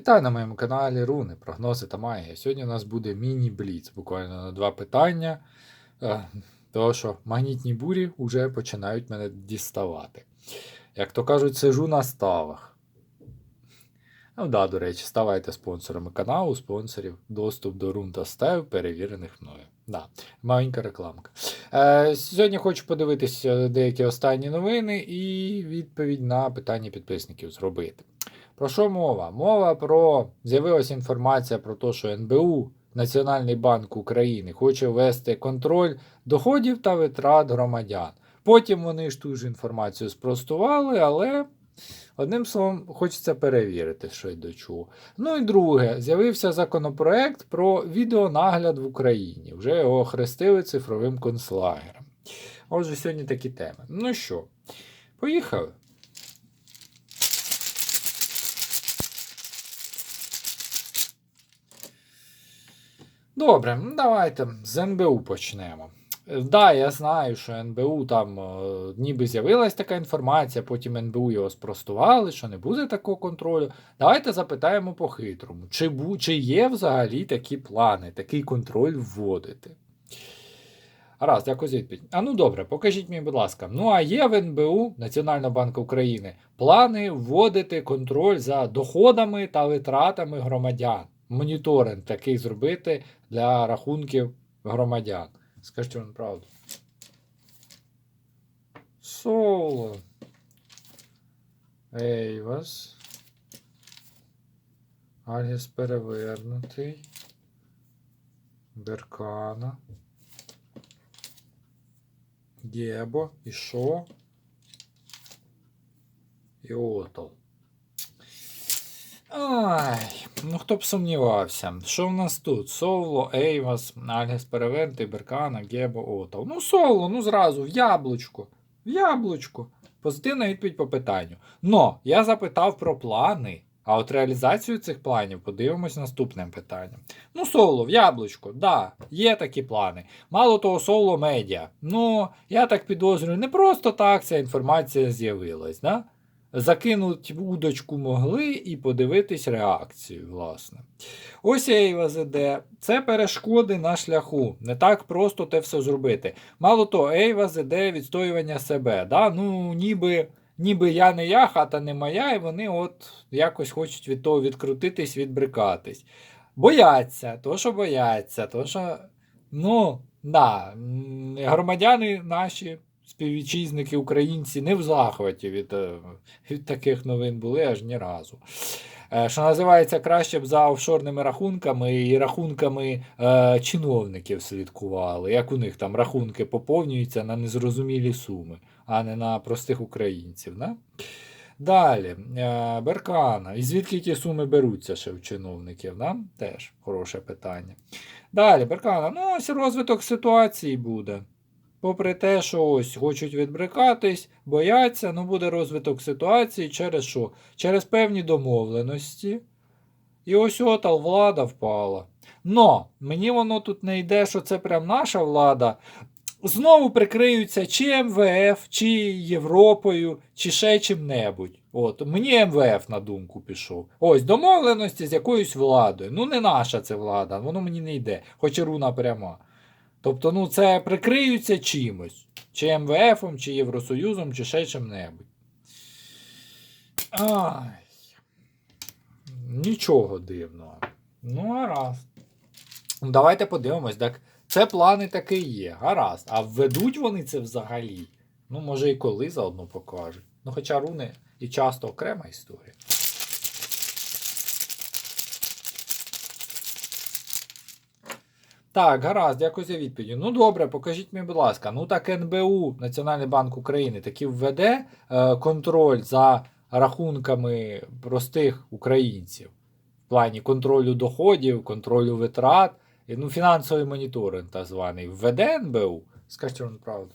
Вітаю на моєму каналі Руни, прогнози та магія. Сьогодні у нас буде міні-бліц, буквально на два питання. Е, Того, що магнітні бурі вже починають мене діставати. Як то кажуть, сижу на ставах. Ну да, до речі, ставайте спонсорами каналу, спонсорів, доступ до рун та стев, перевірених мною. Да, маленька рекламка. Е, сьогодні хочу подивитися деякі останні новини і відповідь на питання підписників зробити. Про що мова? Мова про з'явилася інформація про те, що НБУ, Національний банк України, хоче ввести контроль доходів та витрат громадян. Потім вони ж ту ж інформацію спростували, але одним словом, хочеться перевірити, що й до чого. Ну і друге, з'явився законопроект про відеонагляд в Україні. Вже його охрестили цифровим концлагером. Отже, сьогодні такі теми. Ну що, поїхали. Добре, ну давайте з НБУ почнемо. Да, я знаю, що НБУ там е, ніби з'явилась така інформація, потім НБУ його спростували, що не буде такого контролю. Давайте запитаємо по-хитрому, чи, чи є взагалі такі плани, такий контроль вводити. Раз, за відповідь. А ну добре, покажіть мені, будь ласка. Ну а є в НБУ Національного банку України плани вводити контроль за доходами та витратами громадян. Моніторинг такий зробити для рахунків громадян. Скажіть вам правду. Соло. Ейвас. Альгіс перевернутий. Беркана. Гебо. І що? І Отол. Ай, ну хто б сумнівався. Що в нас тут? Соло, Ейвас, Альгес Перевернутий, Беркана, Гебо, Отол. Ну, соло, ну зразу, в яблучко. В яблучко. Позитивна відповідь по питанню. Но я запитав про плани. А от реалізацію цих планів подивимось наступним питанням. Ну, соло, в яблучко, да, є такі плани. Мало того, соло медіа. Ну, я так підозрюю, не просто так ця інформація з'явилась, да? Закинуть удочку могли і подивитись реакцію, власне. Ось Ейва ЗД. Це перешкоди на шляху. Не так просто те все зробити. Мало того, Ейва ЗД відстоювання себе. Да? Ну, ніби, ніби я не я, хата не моя, і вони от якось хочуть від того відкрутитись, відбрикатись. Бояться, то що бояться, то що. Ну, да, громадяни наші співвітчизники українці не в захваті від, е, від таких новин були аж ні разу. Е, Що називається, краще б за офшорними рахунками і рахунками е, чиновників слідкували, як у них там рахунки поповнюються на незрозумілі суми, а не на простих українців. Да? Далі, е, Беркана. І звідки ті суми беруться ще в чиновників? Да? Теж хороше питання. Далі, Беркана. Ну, ось розвиток ситуації буде. Попри те, що ось хочуть відбрикатись, бояться, ну буде розвиток ситуації через що? Через певні домовленості. І ось отал влада впала. Но мені воно тут не йде, що це прям наша влада. Знову прикриються чи МВФ, чи Європою, чи ще чим-небудь. От, мені МВФ на думку пішов. Ось домовленості з якоюсь владою. Ну, не наша це влада, воно мені не йде, хоч і руна пряма. Тобто, ну, це прикриються чимось. Чи МВФом, чи Євросоюзом, чи ще чим-небудь. Ай. Нічого дивного. Ну, гаразд. Давайте подивимось. Так, це плани таки є. Гаразд. А введуть вони це взагалі? Ну, може, і коли заодно покажуть. Ну, хоча руни і часто окрема історія. Так, гаразд, дякую за відповідь. Ну добре, покажіть мені, будь ласка. Ну так НБУ, Національний банк України, таки введе е, контроль за рахунками простих українців в плані контролю доходів, контролю витрат, ну, фінансовий моніторинг так званий. Введе НБУ? Скажіть вам правду.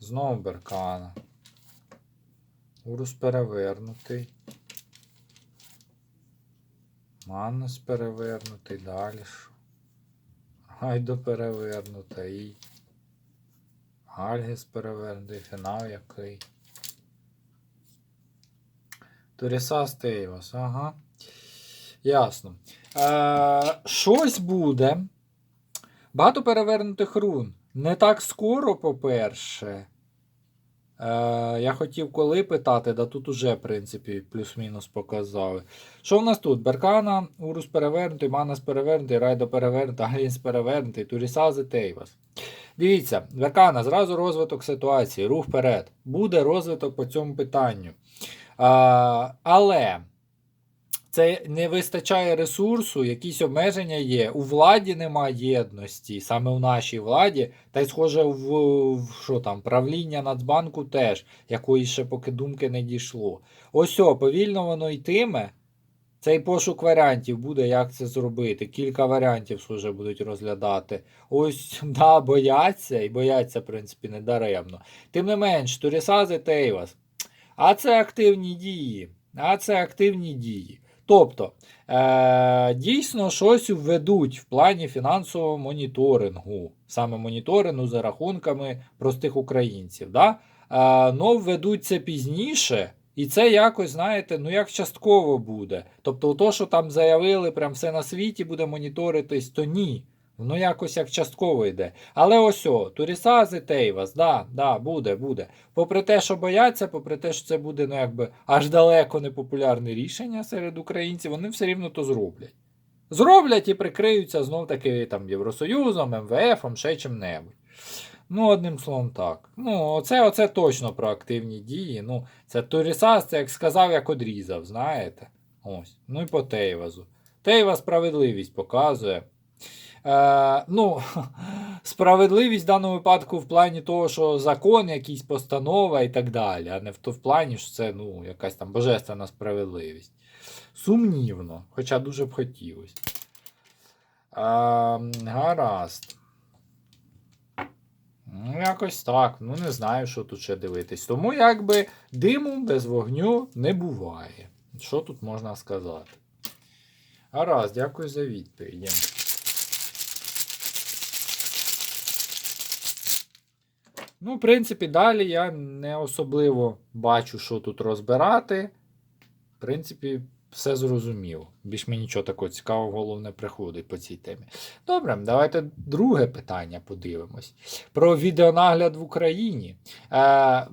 Знову Беркана. Урус перевернутий. Манус перевернутий, далі що? Гайдо перевернута і. Альгіс перевернутий, фінал який. Турісас Тейвас, ага. Ясно. Е, щось буде. Багато перевернутих рун. Не так скоро, по-перше. Е, я хотів коли питати, да тут уже, в принципі, плюс-мінус показали. Що в нас тут? Беркана, Урус перевернутий, Манас перевернутий, Райдо перевернутий, Агрінс перевернутий, Турісази Тейвас. Дивіться, Беркана, зразу розвиток ситуації, рух вперед. Буде розвиток по цьому питанню. А, але це не вистачає ресурсу, якісь обмеження є. У владі немає єдності, саме в нашій владі, та й схоже в, в що там, правління Нацбанку теж, якої ще поки думки не дійшло. Ось о, повільно воно йтиме. Цей пошук варіантів буде, як це зробити. Кілька варіантів схоже будуть розглядати. Ось, да, бояться, і бояться, в принципі, не даремно. Тим не менш, Турісази Тейвас. А це активні дії. А це активні дії. Тобто, е- дійсно щось введуть в плані фінансового моніторингу, саме моніторингу за рахунками простих українців. Да? Е- но введуть це пізніше. І це якось, знаєте, ну як частково буде. Тобто, то, що там заявили, прям все на світі буде моніторитись, то ні. Воно якось як частково йде. Але ось о, Турісази Тейвас, да, да, буде, буде. Попри те, що бояться, попри те, що це буде ну, якби аж далеко не популярне рішення серед українців, вони все рівно то зроблять. Зроблять і прикриються знов таки там Євросоюзом, МВФом, ще чим-небудь. Ну, одним словом, так. Ну, оце, оце точно про активні дії. Ну, це Турісас, це як сказав, як одрізав, знаєте. Ось. Ну і по Тейвазу. Тейваз справедливість показує. Е, ну, справедливість в даному випадку в плані того, що закон, якийсь постанова і так далі, а не в, то в плані, що це ну, якась там божественна справедливість. Сумнівно, хоча дуже б хотілося. Е, гаразд. Ну, якось так. Ну, не знаю, що тут ще дивитись. Тому якби диму без вогню не буває. Що тут можна сказати? Гаразд, дякую за відповідь. Ну, в принципі, далі я не особливо бачу, що тут розбирати. В принципі, все зрозуміло. Більш мені нічого такого цікавого голову не приходить по цій темі. Добре, давайте друге питання подивимось. Про відеонагляд в Україні. Е,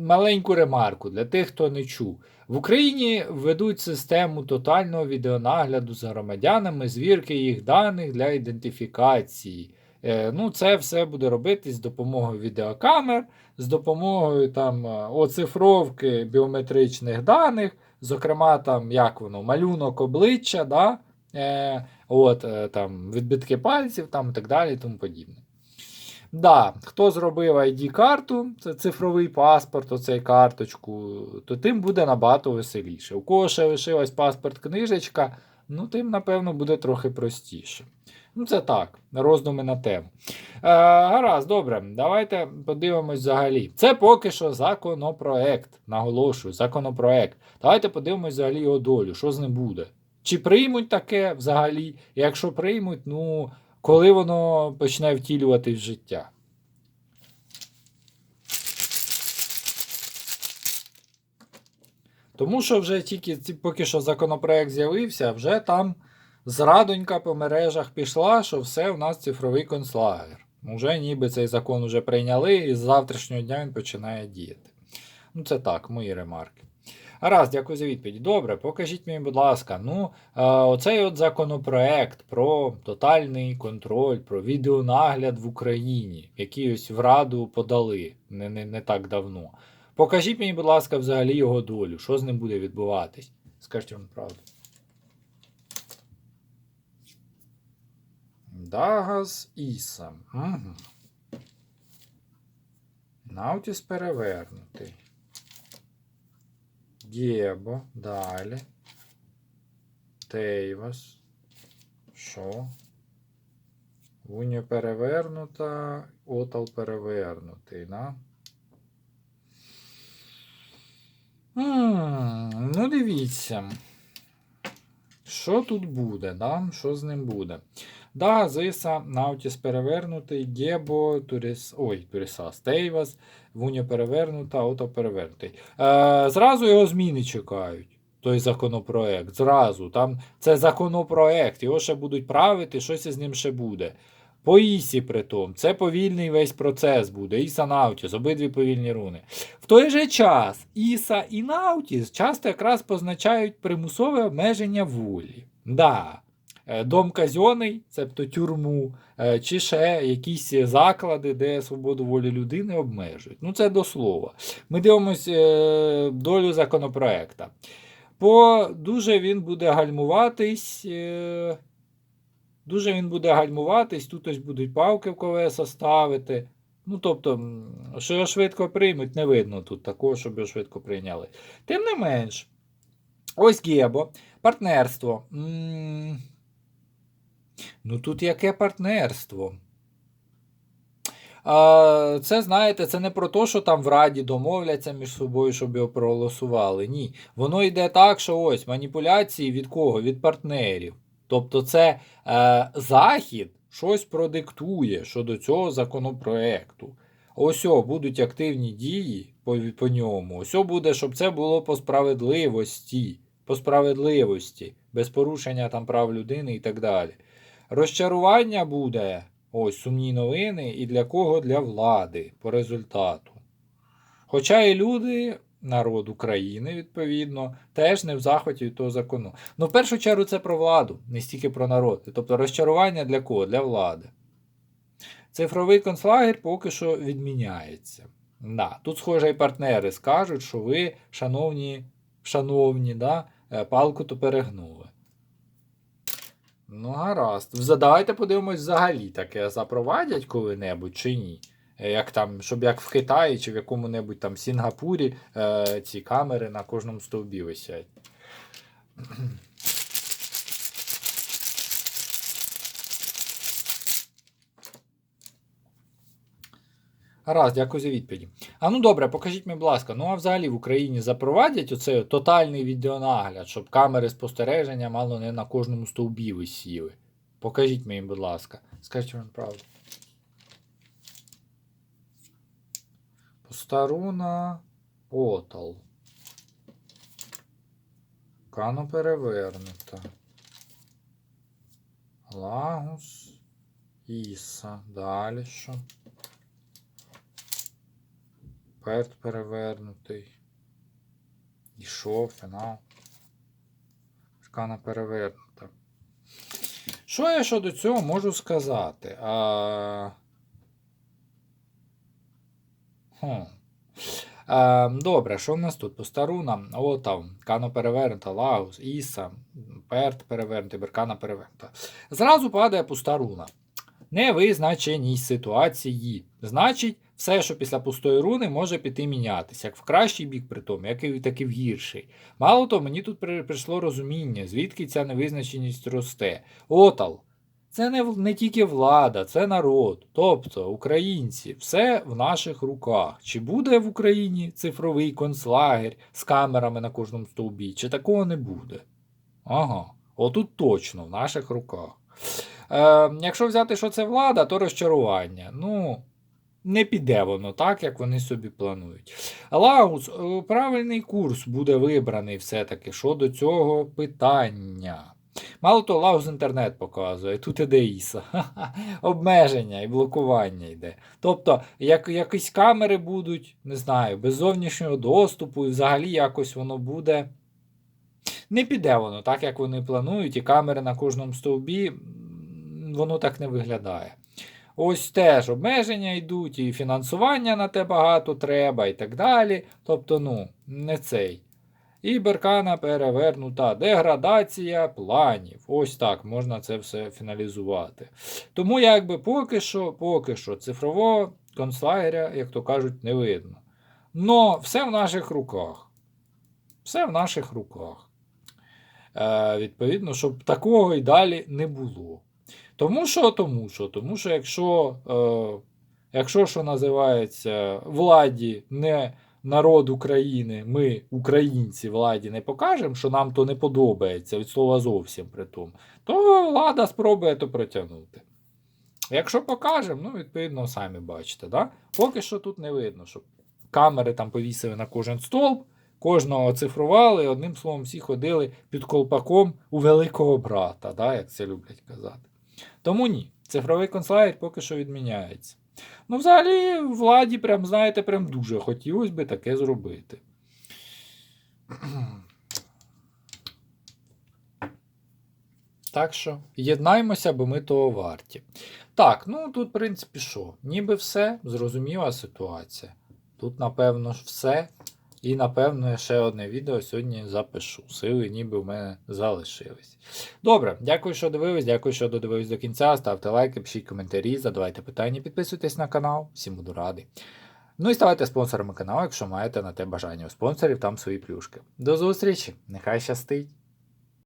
маленьку ремарку для тих, хто не чув. В Україні ведуть систему тотального відеонагляду за громадянами, звірки їх даних для ідентифікації. Е, ну, Це все буде робитись з допомогою відеокамер, з допомогою там, е, оцифровки біометричних даних, зокрема, там, як воно, малюнок обличчя, да? е, от, е, там, відбитки пальців там, і так далі тому подібне. Да, Хто зробив ID-карту, це цифровий паспорт, оцей карточку, то тим буде набагато веселіше. У кого ще лишилась паспорт-книжечка, ну тим, напевно, буде трохи простіше. Ну, це так, роздуми на тему. Е, Гаразд, добре, давайте подивимось взагалі. Це поки що законопроект. Наголошую, законопроект. Давайте подивимось взагалі його долю, що з ним буде. Чи приймуть таке взагалі? Якщо приймуть, ну коли воно почне втілюватись в життя? Тому що вже тільки поки що законопроект з'явився, вже там зрадонька по мережах пішла, що все у нас цифровий концлагер. Уже ніби цей закон вже прийняли, і з завтрашнього дня він починає діяти. Ну, це так, мої ремарки. Гаразд, дякую за відповідь. Добре, покажіть мені, будь ласка, ну, е, оцей от законопроект про тотальний контроль, про відеонагляд в Україні, який ось в Раду подали не, не, не так давно. Покажіть мені, будь ласка, взагалі його долю, що з ним буде відбуватись. Скажіть вам правду. Дагас Ісам. Угу. Наутіс перевернутий. Гебо. Далі. Тейвас. Що? Вуня перевернута. Отал перевернутий, да? М, Ну, дивіться. Що тут буде, да? Що з ним буде? Да, Зиса, Наутіс перевернутий, Гебо, Туріс, ой, Турісас, Тейвас, Вуня перевернута, Ото перевернутий. Е, Зразу його зміни чекають. той законопроект. Зразу. Там це законопроект, його ще будуть правити, щось із ним ще буде. По Ісі притом, це повільний весь процес буде. Іса Наутіс, обидві повільні руни. В той же час Іса і Наутіс часто якраз позначають примусове обмеження волі. Да. Е, Дом казьоний, цебто тюрму, е, чи ще якісь заклади, де свободу волі людини обмежують. Ну, це до слова. Ми дивимося е, долю законопроекта. По дуже він буде гальмуватись. Дуже він буде гальмуватись, тут ось будуть палки в колеса ставити. Ну, тобто, що його швидко приймуть, не видно тут такого, щоб його швидко прийняли. Тим не менш, ось Гебо, партнерство. М, Ну тут яке партнерство? Це, знаєте, це не про те, що там в Раді домовляться між собою, щоб його проголосували. Ні. Воно йде так, що ось маніпуляції від кого? Від партнерів. Тобто, це е, Захід щось продиктує щодо цього законопроекту. Ось о, будуть активні дії по, по ньому. Ось о буде, щоб це було по справедливості. По справедливості, без порушення там прав людини і так далі. Розчарування буде. Ось сумні новини, і для кого? Для влади по результату. Хоча і люди, народ України, відповідно, теж не в захваті від того закону. Ну, в першу чергу, це про владу, не стільки про народ. Тобто розчарування для кого? Для влади. Цифровий концлагер поки що відміняється. Да, тут, схоже, і партнери скажуть, що ви, шановні, шановні, да, е, палку то перегнули. Ну, гаразд. Задавайте подивимось взагалі таке запровадять коли-небудь чи ні. Е, Як там, щоб як в Китаї чи в якому-небудь там Сінгапурі е, ці камери на кожному стовбі висять. Гаразд, дякую за відповіді. А ну добре, покажіть мені, будь ласка, ну а взагалі в Україні запровадять оцей тотальний відеонагляд, щоб камери спостереження мало не на кожному стовбі висіли. Покажіть мені, будь ласка. Скажіть вам правду. Постаруна Отал. Кано перевернута. Лагус. Іса. Далі що? Перт перевернутий. І що, фінал. Шкана перевернута. Що я щодо цього можу сказати? А... А, добре, що в нас тут? Постаруна, Отав, Кано перевернута, Лагус, Іса, Перт перевернутий, Беркана перевернута. Зразу падає пустаруна. Невизначеність ситуації. Значить, все, що після пустої руни, може піти мінятися, як в кращий бік, при тому, так і в гірший. Мало того, мені тут прийшло розуміння, звідки ця невизначеність росте. Отал. Це не, не тільки влада, це народ, тобто українці, все в наших руках. Чи буде в Україні цифровий концлагер з камерами на кожному стовбі, чи такого не буде? Ага, отут точно в наших руках. Е, якщо взяти, що це влада, то розчарування. Ну, не піде воно так, як вони собі планують. Лаус, е, правильний курс буде вибраний все-таки щодо цього питання. Мало того, Лаус інтернет показує, тут іде Іса. Обмеження і блокування йде. Тобто, як, якісь камери будуть, не знаю, без зовнішнього доступу, і взагалі якось воно буде. Не піде воно так, як вони планують, і камери на кожному стовбі, воно так не виглядає. Ось теж обмеження йдуть, і фінансування на те багато треба, і так далі. Тобто, ну, не цей. І беркана перевернута деградація планів. Ось так можна це все фіналізувати. Тому, якби поки що, поки що, цифрового концлагеря, як то кажуть, не видно. Но все в наших руках. Все в наших руках. Е, відповідно, щоб такого і далі не було. Тому що, тому що, тому що якщо, е, якщо що називається владі не народ України, ми, українці, владі не покажемо, що нам то не подобається від слова зовсім при тому, то влада спробує то протягнути. Якщо покажемо, ну, відповідно, самі бачите. Да? Поки що тут не видно, щоб камери там повісили на кожен столб, кожного оцифрували, одним словом, всі ходили під колпаком у великого брата, да, як це люблять казати. Тому ні, цифровий концлагерь поки що відміняється. Ну, взагалі, владі, прям, знаєте, прям дуже хотілося би таке зробити. Так що, єднаймося, бо ми того варті. Так, ну тут, в принципі, що? Ніби все, зрозуміла ситуація. Тут, напевно, все. І, напевно, ще одне відео сьогодні запишу. Сили ніби в мене залишились. Добре, дякую, що дивились, дякую, що додивились до кінця. Ставте лайки, пишіть коментарі, задавайте питання, підписуйтесь на канал. Всім буду радий. Ну і ставайте спонсорами каналу, якщо маєте на те бажання. У спонсорів там свої плюшки. До зустрічі! Нехай щастить!